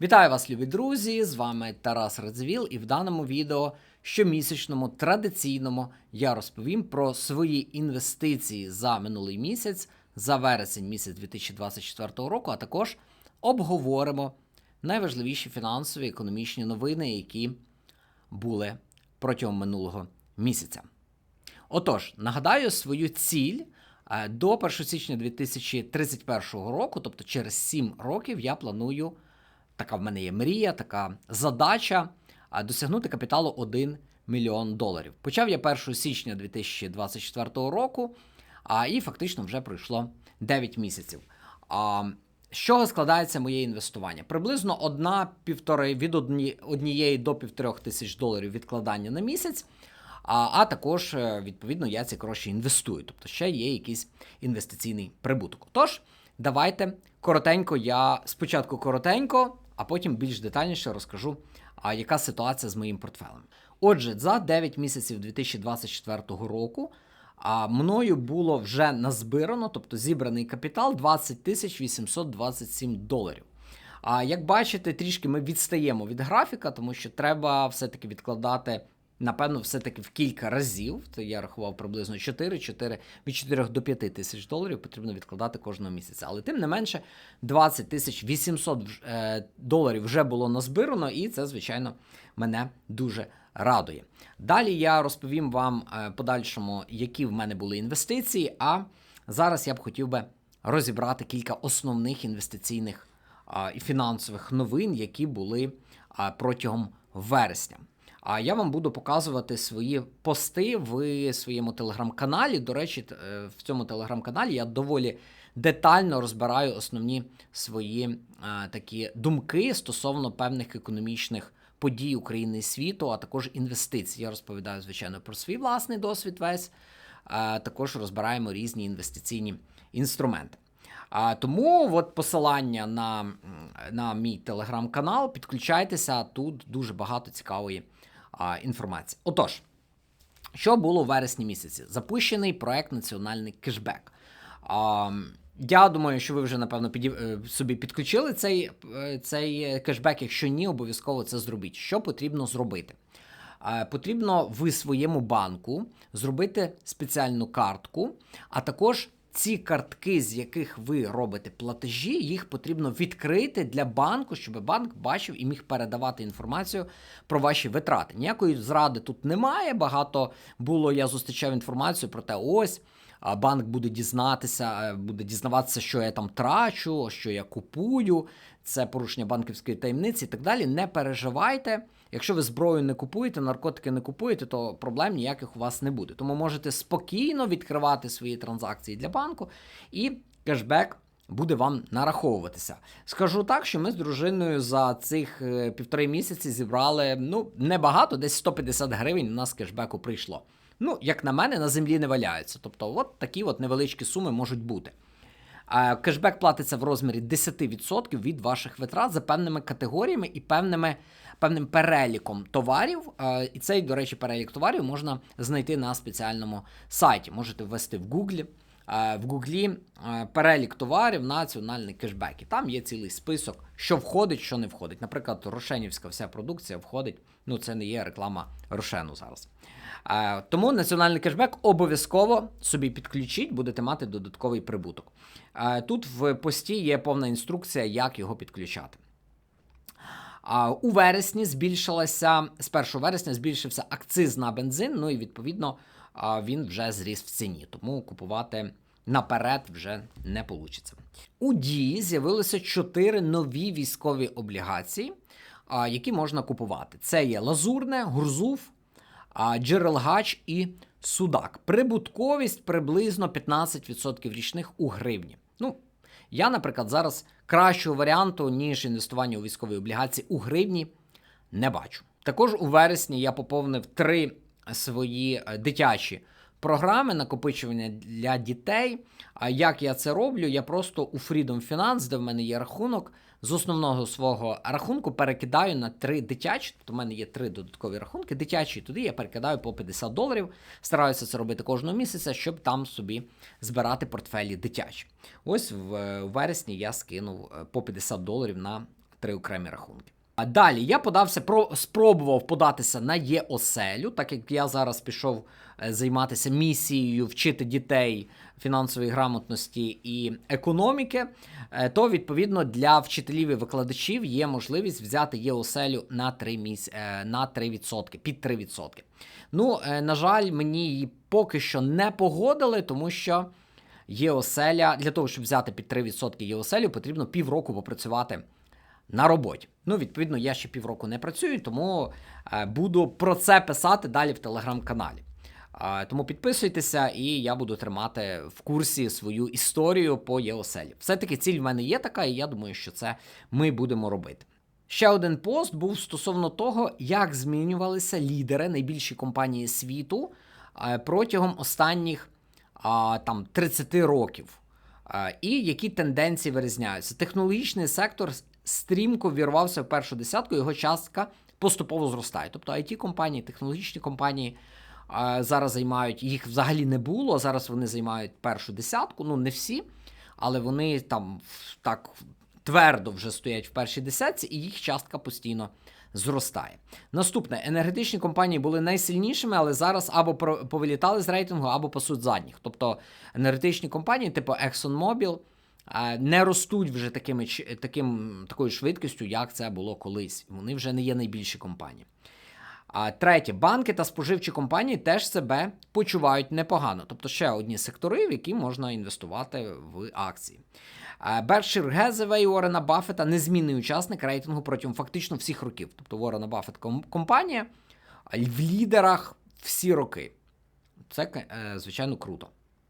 Вітаю вас, любі друзі! З вами Тарас Радзвіл, і в даному відео щомісячному традиційному я розповім про свої інвестиції за минулий місяць, за вересень місяць 2024 року, а також обговоримо найважливіші фінансові економічні новини, які були протягом минулого місяця. Отож, нагадаю свою ціль. Е, До 1 січня 2031 року, тобто через 7 років, я планую, така в мене є мрія, така задача досягнути капіталу 1 мільйон доларів. Почав я 1 січня 2024 року, а і фактично вже пройшло 9 місяців. А, з чого складається моє інвестування? Приблизно одна півтори від одні, однієї до півторох тисяч доларів відкладання на місяць. А, а також, е, відповідно, я ці гроші інвестую. Тобто ще є якийсь інвестиційний прибуток. Тож, давайте коротенько, я спочатку коротенько, а потім більш детальніше розкажу, а яка ситуація з моїм портфелем. Отже, за 9 місяців 2024 року а мною було вже назбирано, тобто зібраний капітал 20 тисяч 827 доларів. А як бачите, трішки ми відстаємо від графіка, тому що треба все-таки відкладати. Напевно, все-таки в кілька разів, то я рахував приблизно 4, 4 від 4 до 5 тисяч доларів потрібно відкладати кожного місяця. Але тим не менше, 20 тисяч 800 е, доларів вже було назбирано, і це, звичайно, мене дуже радує. Далі я розповім вам е, подальшому, які в мене були інвестиції. А зараз я б хотів би розібрати кілька основних інвестиційних і фінансових новин, які були протягом вересня. А я вам буду показувати свої пости в своєму телеграм-каналі. До речі, е, в цьому телеграм-каналі я доволі детально розбираю основні свої е, такі думки стосовно певних економічних подій України і світу, а також інвестицій. Я розповідаю, звичайно, про свій власний досвід весь. Е, також розбираємо різні інвестиційні інструменти. А, тому от посилання на, на мій телеграм-канал. Підключайтеся, тут дуже багато цікавої а, інформації. Отож, що було в вересні місяці? Запущений проект Національний кешбек. А, я думаю, що ви вже напевно піді... е, собі підключили цей, е, цей кешбек. Якщо ні, обов'язково це зробіть. Що потрібно зробити? Е, Потрібно в своєму банку зробити спеціальну картку, а також ці картки, з яких ви робите платежі, їх потрібно відкрити для банку, щоб банк бачив і міг передавати інформацію про ваші витрати. Ніякої зради тут немає. Багато було, я зустрічав інформацію про те, ось. Банк буде дізнатися, е, буде дізнаватися, що я там трачу, що я купую, це порушення банківської таємниці і так далі. Не переживайте. Якщо ви зброю не купуєте, наркотики не купуєте, то проблем ніяких у вас не буде. Тому можете спокійно відкривати свої транзакції для банку, і кешбек буде вам нараховуватися. Скажу так, що ми з дружиною за цих е, півтори місяці зібрали ну небагато, десь 150 гривень у нас кешбеку прийшло. Ну, як на мене, на землі не валяються. Тобто, от такі от невеличкі суми можуть бути. Кешбек платиться в розмірі 10% від ваших витрат за певними категоріями і певними, певним переліком товарів. І цей, до речі, перелік товарів можна знайти на спеціальному сайті. Можете ввести в Google. Е, В Гуглі е, перелік товарів національний кешбек. І там є цілий список, що входить, що не входить. Наприклад, Рошенівська вся продукція входить. Ну, це не є реклама Рошену зараз. Е, Тому національний кешбек обов'язково собі підключіть, будете мати додатковий прибуток. Тут в пості є повна інструкція, як його підключати. У вересні збільшилася з 1 вересня збільшився акциз на бензин. Ну і відповідно він вже зріс в ціні, тому купувати наперед вже не вийде. У дії з'явилося чотири нові військові облігації, які можна купувати. Це є Лазурне, Гурзуф, а, Джерелгач і Судак. Прибутковість приблизно 15% річних у гривні. Ну, я, наприклад, зараз кращого варіанту, ніж інвестування у військові облігації у гривні, не бачу. Також у вересні я поповнив три свої е, дитячі програми накопичування для дітей. А як я це роблю? Я просто у Freedom Finance, де в мене є рахунок, з основного свого рахунку перекидаю на три дитячі. Тобто в мене є три додаткові рахунки. Дитячі туди я перекидаю по 50 доларів. Стараюся це робити кожного місяця, щоб там собі збирати портфелі дитячі. Ось в е, вересні я скинув е, по 50 доларів на три окремі рахунки. А далі я подався про спробував податися на ЄОСЕЛю, так як я зараз пішов займатися місією вчити дітей фінансової грамотності і економіки. е, То відповідно для вчителів і викладачів є можливість взяти ЄОСЕЛю на 3 міс... е, на 3%, під 3%. Ну, е, на жаль, мені її поки що не погодили, тому що ЄОСЕЛя для того, щоб взяти під 3% ЄОСЕЛю, потрібно півроку попрацювати на роботі. Ну, відповідно, я ще півроку не працюю, тому е, буду про це писати далі в телеграм-каналі. Тому підписуйтеся, і я буду тримати в курсі свою історію по ЄОСЕЛі. Все-таки ціль в мене є така, і я думаю, що це ми будемо робити. Ще один пост був стосовно того, як змінювалися лідери найбільші компанії світу протягом останніх там 30 років. І які тенденції вирізняються. Технологічний сектор стрімко вірвався в першу десятку, його частка поступово зростає. Тобто it компанії, технологічні компанії зараз займають, їх взагалі не було. Зараз вони займають першу десятку. Ну, не всі, але вони там так твердо вже стоять в першій десятці, і їх частка постійно зростає. Наступне, енергетичні компанії були найсильнішими, але зараз або повилітали з рейтингу, або пасуть задніх. Тобто енергетичні компанії, типу ExxonMobil, не ростуть вже такими, таким, такою швидкістю, як це було колись. Вони вже не є найбільші компанії. А третє, банки та споживчі компанії теж себе почувають непогано. Тобто ще одні сектори, в які можна інвестувати в акції. Berkshire Hathaway Уоррена Баффета незмінний учасник рейтингу протягом фактично всіх років. Тобто Уоррена Баффет компанія в лідерах всі роки. Це, е, звичайно, круто.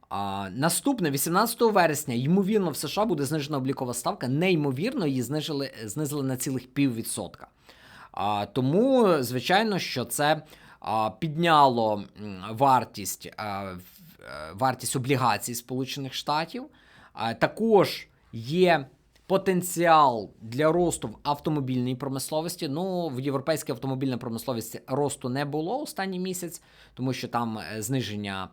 А, наступне, 18 вересня, ймовірно, в США буде знижена облікова ставка. Неймовірно, її знижили, знизили на цілих піввідсотка. Тому, звичайно, що це підняло вартість, е, вартість облігацій Сполучених Штатів. Також є потенціал для росту в автомобільній промисловості. Ну, в європейській автомобільній промисловості росту не було останній місяць, тому що там е, зниження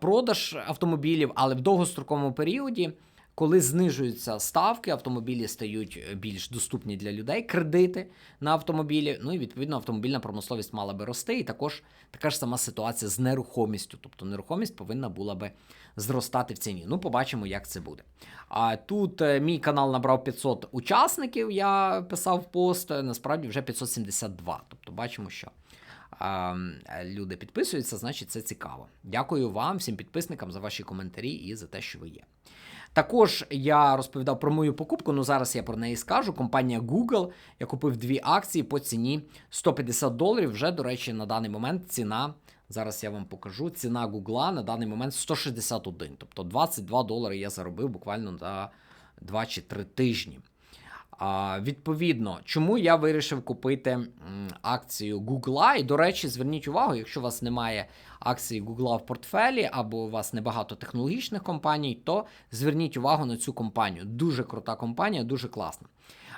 продаж автомобілів, але в довгостроковому періоді. Коли знижуються ставки, автомобілі стають е, більш доступні для людей, кредити на автомобілі. Ну і відповідно автомобільна промисловість мала би рости. І також така ж сама ситуація з нерухомістю. Тобто нерухомість повинна була би зростати в ціні. Ну, побачимо, як це буде. А тут е, мій канал набрав 500 учасників. Я писав пост. е, Насправді вже 572. Тобто, бачимо, що. е, Люди підписуються, значить це цікаво. Дякую вам, всім підписникам за ваші коментарі і за те, що ви є. Також я розповідав про мою покупку, ну зараз я про неї скажу. Компанія Google. Я купив дві акції по ціні 150 доларів. Вже, до речі, на даний момент ціна. Зараз я вам покажу. Ціна Google на даний момент 161. Тобто 22 долари я заробив буквально за 2 чи 3 тижні. А, відповідно, чому я вирішив купити акцію Google. І, до речі, зверніть увагу, якщо у вас немає акції Google в портфелі, або у вас небагато технологічних компаній, то зверніть увагу на цю компанію. Дуже крута компанія, дуже класна.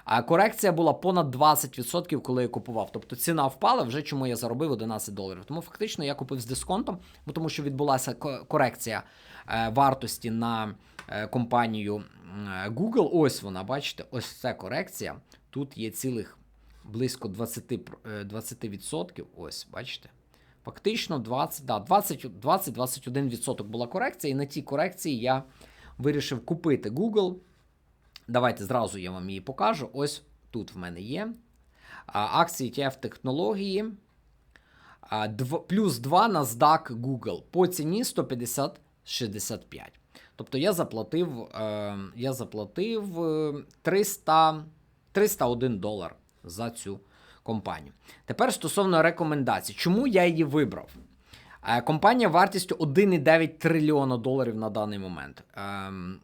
А корекція була понад 20%, коли я купував. Тобто ціна впала, вже чому я заробив 11 доларів. Тому фактично я купив з дисконтом, бо тому що відбулася корекція е, вартості на компанію е, Google. Ось вона, бачите, ось це корекція. Тут є цілих близько 20%. е, 20%. Ось, бачите. Фактично 20, да, 20, 20-21% була корекція, і на тій корекції я вирішив купити Google. Давайте зразу я вам її покажу. Ось тут в мене є. Акції ETF технології. Плюс 2 NASDAQ Google по ціні 150,65. Тобто я заплатив, е, я заплатив е, 300, 301 долар за цю компанію. Тепер стосовно рекомендацій, чому я її вибрав? Е, Компанія вартістю 1,9 трильйона доларів на даний момент. Ем,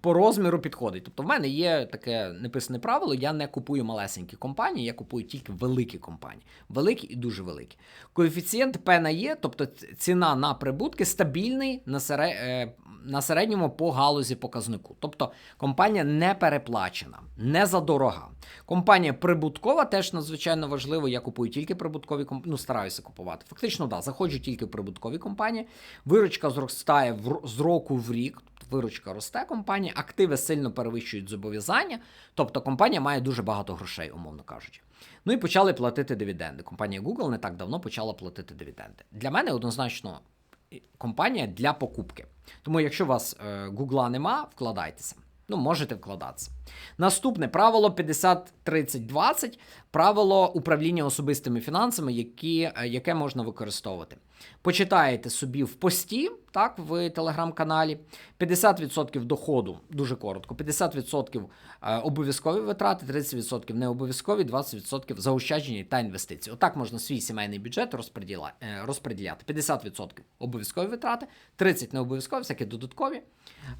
по розміру підходить. Тобто, в мене є таке неписане правило: я не купую малесенькі компанії, я купую тільки великі компанії. Великі і дуже великі. Коефіцієнт P на Є, тобто ціна на прибутки, стабільний на, сере, е, на середньому по галузі показнику. Тобто компанія не переплачена, не задорога. Компанія прибуткова теж надзвичайно важливо. Я купую тільки прибуткові компанії, ну стараюся купувати. Фактично, да, заходжу тільки в прибуткові компанії. Виручка зростає в з року в рік. Виручка росте компанії, активи сильно перевищують зобов'язання, тобто компанія має дуже багато грошей, умовно кажучи. Ну і почали платити дивіденди. Компанія Google не так давно почала платити дивіденди. Для мене однозначно компанія для покупки. Тому, якщо у вас е, Гугла нема, вкладайтеся. Ну, можете вкладатися. Наступне правило 50-30-20, правило управління особистими фінансами, які, е, яке можна використовувати. Почитаєте собі в пості, так, в телеграм-каналі. 50% доходу, дуже коротко, 50% е, обов'язкові витрати, 30% не обов'язкові, 20% заощадження та інвестиції. Отак можна свій сімейний бюджет е, розподіляти. 50% обов'язкові витрати, 30% не обов'язкові, всякі додаткові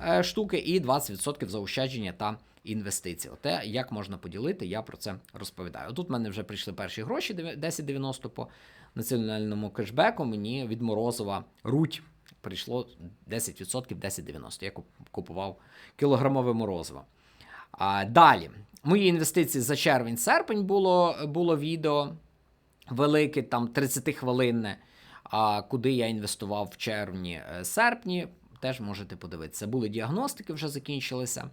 е, штуки, і 20% заощадження та інвестиції. Оте, як можна поділити, я про це розповідаю. Тут в мене вже прийшли перші гроші 10,90 по національному кешбеку. Мені від Морозова руть прийшло 10% 10,90. Я купував кілограмове морозиво. А, далі. Мої інвестиції за червень-серпень було, було відео велике, там 30-хвилинне. А куди я інвестував в червні-серпні, теж можете подивитися. Були діагностики, вже закінчилися.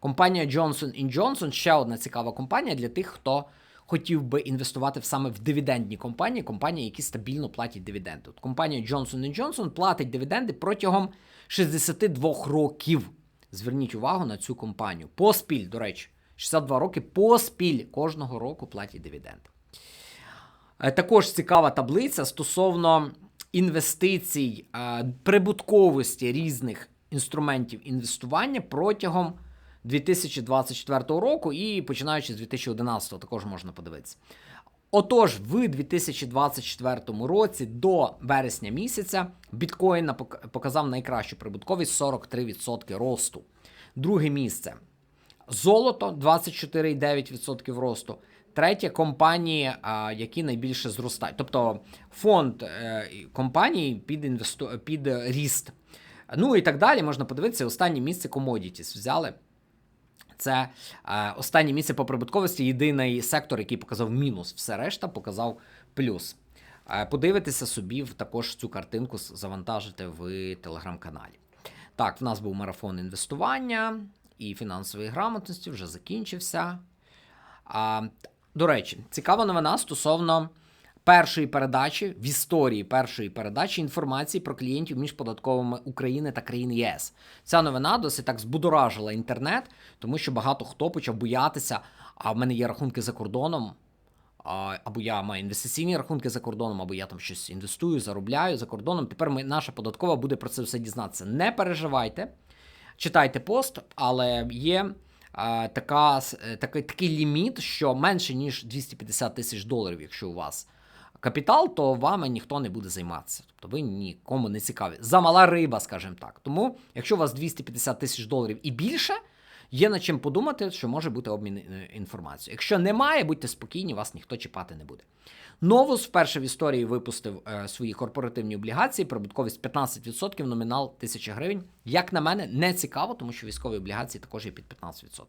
Компанія Johnson Johnson ще одна цікава компанія для тих, хто хотів би інвестувати саме в дивідендні компанії, компанії, які стабільно платять дивіденди. От компанія Johnson Johnson платить дивіденди протягом 62 років. Зверніть увагу на цю компанію. Поспіль, до речі, 62 роки поспіль кожного року платять дивіденди. Е, Також цікава таблиця стосовно інвестицій, е, прибутковості різних інструментів інвестування протягом 2024 року і починаючи з 2011 також можна подивитися. Отож, в 2024 році до вересня місяця біткоін показав найкращу прибутковість 43% росту. Друге місце Золото 24,9% росту. Третє компанії, які найбільше зростають. Тобто фонд е, компаній під, інвесту... під ріст. Ну і так далі. Можна подивитися. Останнє місце Commodities взяли. Це е, останнє місце по прибутковості. Єдиний сектор, який показав мінус. Все решта показав плюс. Е, подивитися собі в також цю картинку завантажити в телеграм-каналі. Так, в нас був марафон інвестування і фінансової грамотності, вже закінчився. А, до речі, цікава новина стосовно першої передачі в історії першої передачі інформації про клієнтів між податковими України та країн ЄС. Ця новина досить так збудоражила інтернет, тому що багато хто почав боятися. А в мене є рахунки за кордоном. Або я маю інвестиційні рахунки за кордоном, або я там щось інвестую, заробляю за кордоном. Тепер ми, наша податкова буде про це все дізнатися. Не переживайте, читайте пост, але є а, така, е, такий, такий ліміт, що менше ніж 250 тисяч доларів, якщо у вас капітал, то вами ніхто не буде займатися. Тобто ви нікому не цікаві. Замала риба, скажімо так. Тому, якщо у вас 250 тисяч доларів і більше, є над чим подумати, що може бути обмін е, інформацією. Якщо немає, будьте спокійні, вас ніхто чіпати не буде. Новус вперше в історії випустив е, свої корпоративні облігації, прибутковість 15%, номінал 1000 гривень. Як на мене, не цікаво, тому що військові облігації також є під 15%.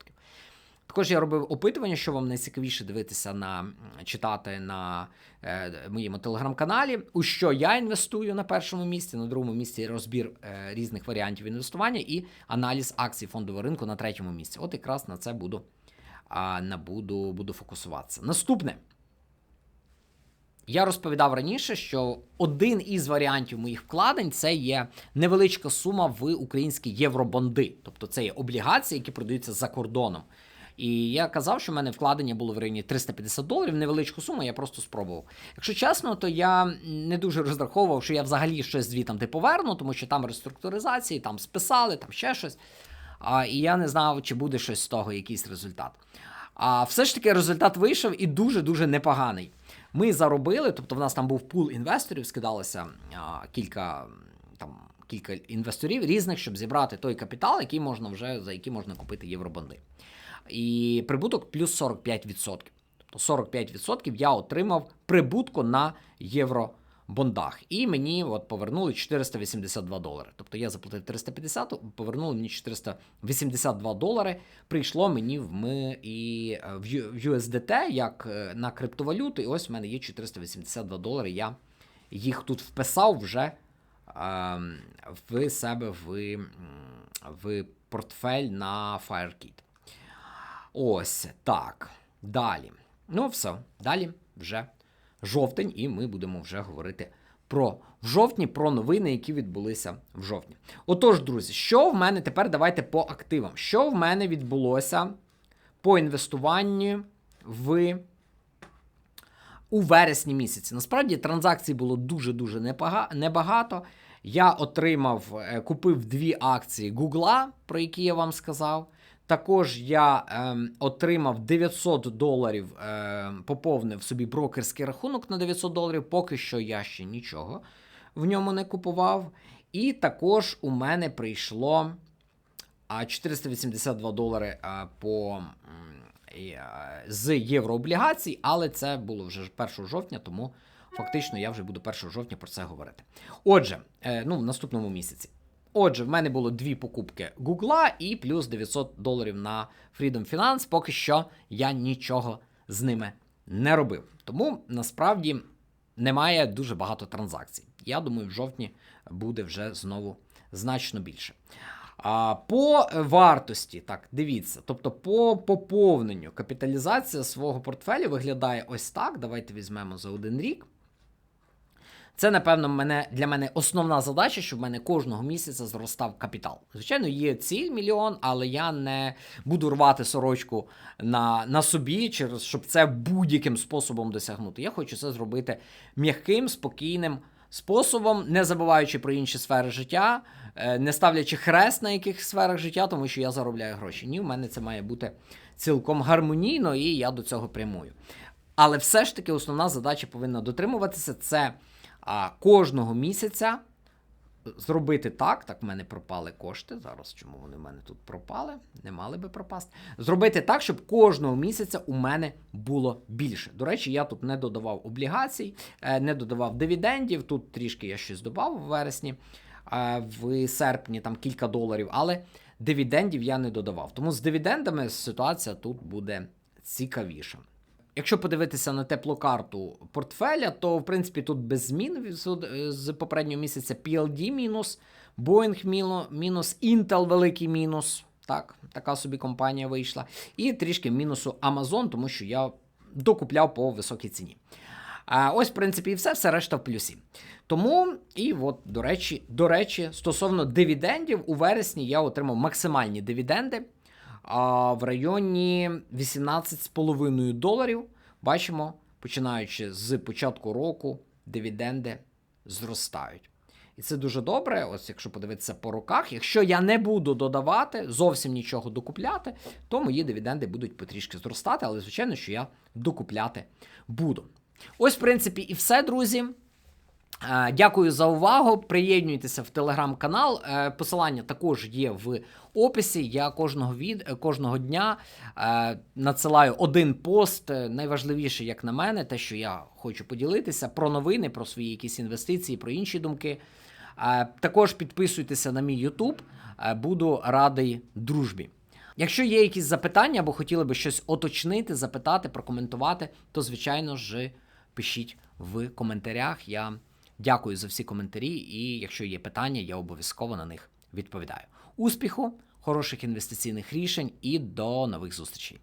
Також я робив опитування, що вам найцікавіше дивитися на читати на е, моєму телеграм-каналі. У що я інвестую на першому місці, на другому місці розбір е, різних варіантів інвестування і аналіз акцій фондового ринку на третьому місці. От якраз на це буду, а, на буду, буду фокусуватися. Наступне. Я розповідав раніше, що один із варіантів моїх вкладень це є невеличка сума в українські євробонди, тобто це є облігації, які продаються за кордоном. І я казав, що в мене вкладення було в районі 350 доларів, невеличку суму, я просто спробував. Якщо чесно, то я не дуже розраховував, що я взагалі щось звітам поверну, тому що там реструктуризації, там списали, там ще щось. А, і я не знав, чи буде щось з того, якийсь результат. А все ж таки результат вийшов і дуже-дуже непоганий. Ми заробили, тобто в нас там був пул інвесторів, скидалося а, кілька там. Кілька інвесторів різних, щоб зібрати той капітал, який можна вже за який можна купити євробонди. І прибуток плюс 45%. Тобто 45% я отримав прибутку на євробондах. І мені от повернули 482 долари. Тобто я заплатив 350, повернули мені 482 долари. Прийшло мені в ми і е, в USDT як е, на криптовалюту. І ось в мене є 482 долари. Я їх тут вписав вже ем, в себе в, в портфель на FireKit. Ось так. Далі. Ну, все. Далі вже жовтень, і ми будемо вже говорити про в жовтні, про новини, які відбулися в жовтні. Отож, друзі, що в мене тепер давайте по активам. Що в мене відбулося по інвестуванню в. У вересні місяці. Насправді транзакцій було дуже-дуже небагато. Я отримав, е, купив дві акції Гугла, про які я вам сказав. Також я ем, отримав 900 доларів, ем, поповнив собі брокерський рахунок на 900 доларів. Поки що я ще нічого в ньому не купував. І також у мене прийшло 482 долари по, з єврооблігацій, але це було вже 1 жовтня, тому фактично я вже буду 1 жовтня про це говорити. Отже, е, ну, в наступному місяці. Отже, в мене було дві покупки Гугла і плюс 900 доларів на Freedom Finance. Поки що я нічого з ними не робив. Тому насправді немає дуже багато транзакцій. Я думаю, в жовтні буде вже знову значно більше. А по вартості, так, дивіться, тобто по поповненню капіталізація свого портфелю виглядає ось так. Давайте візьмемо за один рік. Це, напевно, мене, для мене основна задача, щоб в мене кожного місяця зростав капітал. Звичайно, є ціль мільйон, але я не буду рвати сорочку на, на собі, через щоб це будь-яким способом досягнути. Я хочу це зробити м'яким, спокійним способом, не забуваючи про інші сфери життя, е, не ставлячи хрест на яких сферах життя, тому що я заробляю гроші. Ні, в мене це має бути цілком гармонійно, і я до цього прямую. Але все ж таки основна задача повинна дотримуватися це а, кожного місяця зробити так. Так, в мене пропали кошти. Зараз чому вони в мене тут пропали? Не мали би пропасти. Зробити так, щоб кожного місяця у мене було більше. До речі, я тут не додавав облігацій, е, не додавав дивідендів. Тут трішки я щось додав в вересні, е, в серпні там кілька доларів, але дивідендів я не додавав. Тому з дивідендами ситуація тут буде цікавіша. Якщо подивитися на теплу карту портфеля, то в принципі тут без змін з попереднього місяця PLD мінус, Boeing мінус, Intel великий мінус. Так, така собі компанія вийшла. І трішки мінусу Amazon, тому що я докупляв по високій ціні. А ось, в принципі, і все, все решта в плюсі. Тому, і от, до речі, до речі, стосовно дивідендів, у вересні я отримав максимальні дивіденди а, в районі 18,5 доларів. Бачимо, починаючи з початку року, дивіденди зростають. І це дуже добре. Ось якщо подивитися по роках, якщо я не буду додавати, зовсім нічого докупляти, то мої дивіденди будуть потрішки зростати, але звичайно, що я докупляти буду. Ось, в принципі, і все, друзі. Е, Дякую за увагу. Приєднуйтеся в телеграм-канал. Е, Посилання також є в описі. Я кожного від е, кожного дня надсилаю один пост. Найважливіше, як на мене, те, що я хочу поділитися про новини, про свої якісь інвестиції, про інші думки. Також підписуйтеся на мій. Е, Буду радий дружбі. Якщо є якісь запитання або хотіли би щось уточнити, запитати, прокоментувати, то звичайно ж пишіть в коментарях. Я дякую за всі коментарі, і якщо є питання, я обов'язково на них відповідаю. Успіху, хороших інвестиційних рішень і до нових зустрічей!